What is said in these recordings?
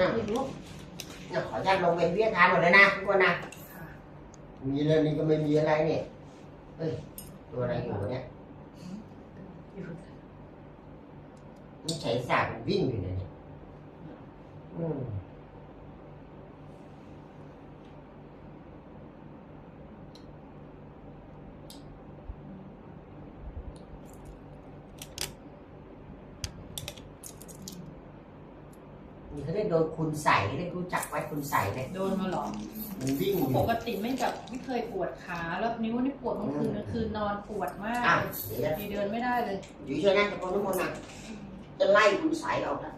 อะไม่รู้เนี่ยขออนุญาตลงเป็นวิทยาทานหมดเลยนะทุกคนนะค่ะมีเลยนี่ก็ไม่มีอะไรเนี่ยเฮ้ย ตัวอะไรอยู่เนี่ยอยู่มันใช้สากมันวิ่งอยู่เนี่ยอืม นี่เขาได้โดนคุณใส่ได้รู้จักไว้คุณใส่เนี่ยโดนมาเหรอมันวิ่งอยู่ปกติไม่แบบไม่เคยปวดขา แล้วนิ้วนี่ปวดกลางคืนกลางคืนนอนปวดมากอะเลยเดี๋ยวทีเดินไม่ได้เลย อยู่เฉยๆนะตะโกนทุกคนนะจะไล่คุณใส่ออกแล้ว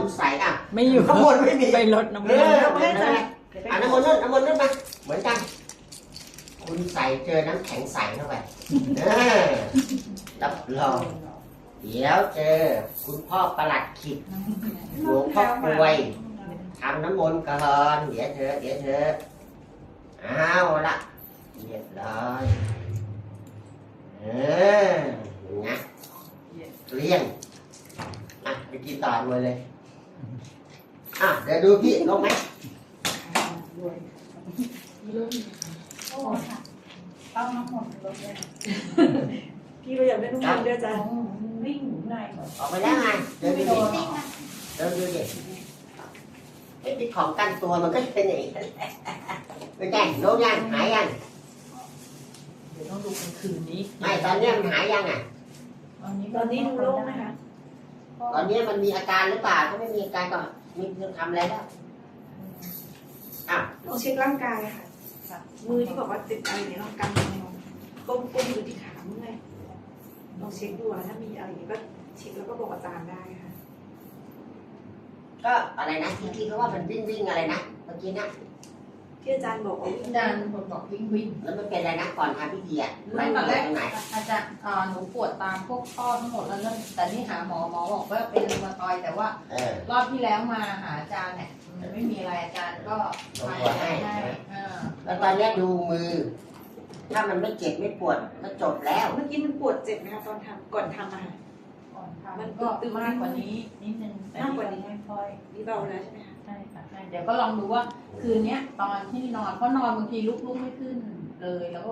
คุณใส่อะไม่อยู่ข้างบนไม่มีไปรถน้ำเอมันอไม่ใช่อะน้ำมันต์นู่นน้ำมันต์นู่นมาเหมือนกัน คุณใส่เจอน้ำแข็งใสเข้าไปเออรับรอง เดี๋ยวเจอ คุณพ่อประหลัดขิดหลวงพ่อกรวยทำน้ำมนต์ก่อนเดี๋ยวเธอเดี๋ยวเธอเอาละเรียบร้อยเออนะเลี้ยงอะไปกินต่อเลยเลยอะเดี๋ยวดูพี่ลงไหมต้องน้ำหมดรถเลย พี่ก็อยากได้นุ่มๆด้วยจ้ะวิ่งหนูในหมดออกไปแล้วไงเดินไม่ดูโดดินหรอเดินดูดิไอ้ที่ของกันตัวมันก็เป็นอย่างนี้แหละเป็นไงโน้มยังหายยังเดี๋ยวต้องดูกลางคืนนี้ไม่ตอนเนี้ยมันหายยังอะตอนนี้ตอนนี้ดูโล่งไหมคะตอนเนี้ยมันมีอาการหรือเปล่าถ้าไม่มีอาการก็มีเรื่องทำอะไรแล้วอ้าวลองเช็คร่างกายค่ะมือที่บอกว่าติดอะไรเนี่ยลองกำมือก้มก้มดูที่ขามือไง ลองเช็คดูอะถ้ามีอะไรอย่างนี้ก็เช็คแล้วก็บอกอาจารย์ได้ค่ะ ก็อะไรนะที่ที่เขาว่ามันวิ่งวิ่งอะไรนะเมื่อกี้นะที่อาจารย์บอกว่าอาจารย์คนบอกวิ่งวิ่งแล้วมันเป็นอะไรนะก่อนทำพิธีอะรู้ไล่ตอนตแรกรงไหนอาจารย์อ่าหนูปวดตามพวกข้อทั้งหมดแล้วนั่นแต่นี่หาหมอหมอบอกว่าเป็นรูมาตอยด์แต่ว่าเออรอบที่แล้วมาหาอาจารย์เนี่ยมันไม่มีอะไรอาจารย์ก็ลงตัวให้อ่าแล้วตอนเนี้ยดูมือ ถ้ามันไม่เจ็บไม่ปวดก็จบแล้วเมื่อกี้มันปวดเจ็บไหมคะตอนทำก่อนทำอะค่ะก่อนทำมันก็มากกว่านี้นิดนึงแต่มากกว่านี้ ไม่ค่อยนี่เบาแล้วใช่ไหมคะใช่ค่ะใช่เดี๋ยวก็ลองดูว่าคืนเนี้ยตอนที่นอนเพราะนอนบางทีลุกลุกไม่ขึ้นเลยแล้วก็